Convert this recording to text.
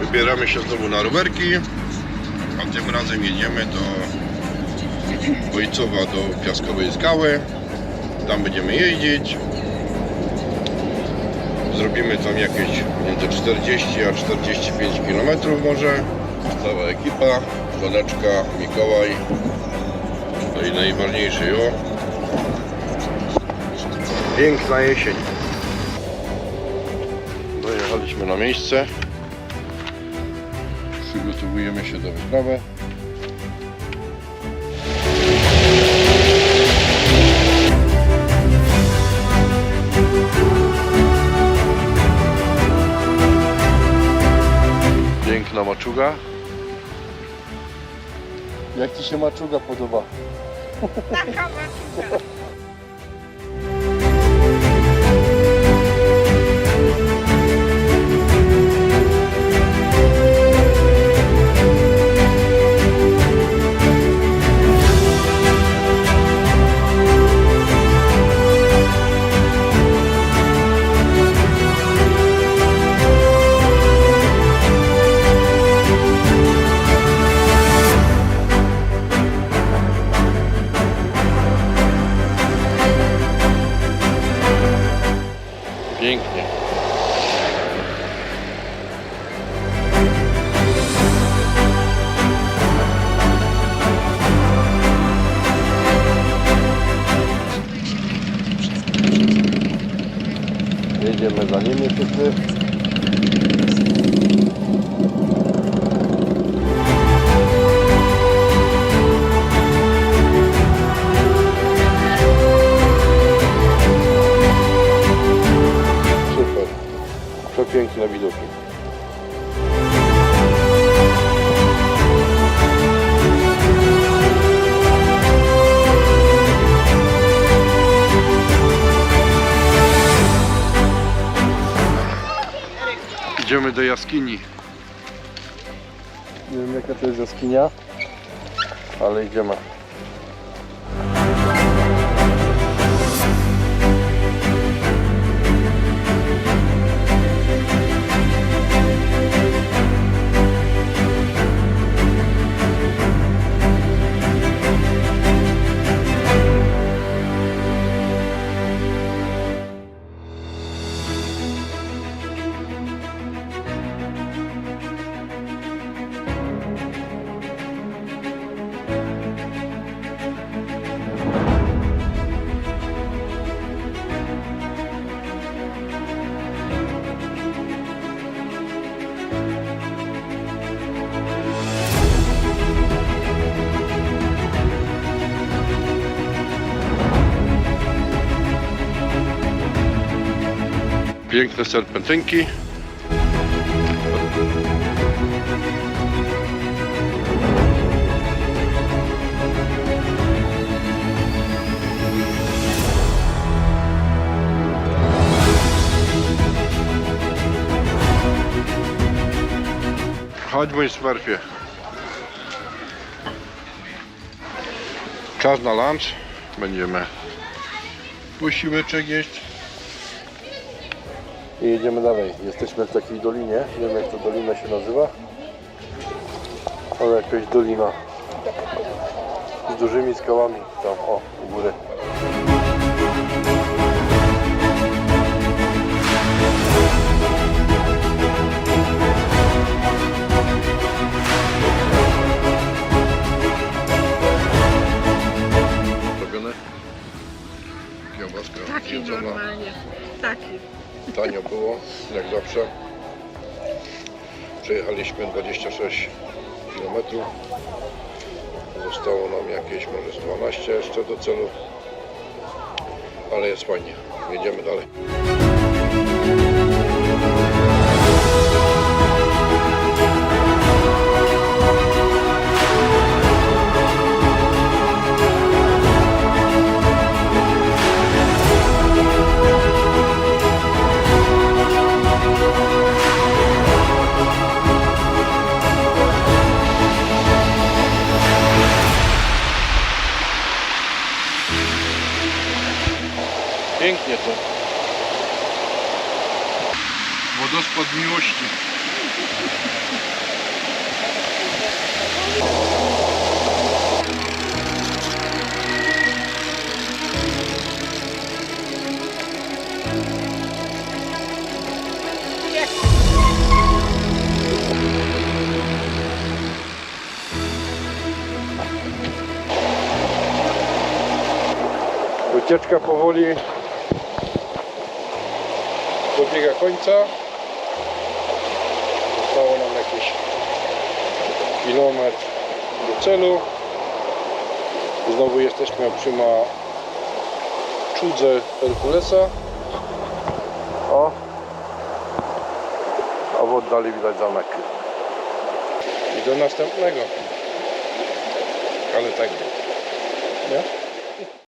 Wybieramy się znowu na rowerki, a tym razem jedziemy do Wojcowa, do Piaskowej Skały. Tam będziemy jeździć. Zrobimy tam jakieś między 40 a 45 km może. Cała ekipa, Koleczka, Mikołaj. No i najważniejszy o. Piękna jesień. Dojechaliśmy na miejsce. Przygotowujemy się do wyprawy. Piękna maczuga. Jak Ci się maczuga podoba? Taka maczuga. Jedziemy za nimi wszyscy. Super. Przepiękne widoki. Idziemy do jaskini. Nie wiem jaka to jest jaskinia, ale idziemy. Piękne serpentynki. Chodź mój smerfie. Czas na lunch. Będziemy posiłeczek jeść. I jedziemy dalej. Jesteśmy w takiej dolinie. Nie wiem jak ta dolina się nazywa. Ale jakaś dolina. Z dużymi skałami. Tam o, u góry. Robione? Kiełbaska Taki normalnie. Taki. Tanio było, jak zawsze. Przejechaliśmy 26 km. Zostało nam jakieś może z 12 jeszcze do celu. Ale jest fajnie. Jedziemy dalej. Wodospad miłości. Wycieczka powoli dobiega końca. Kilometr do celu. Znowu jesteśmy przy czudze Herkulesa. O! A w oddali widać zamek. I do następnego. Ale tak. Nie?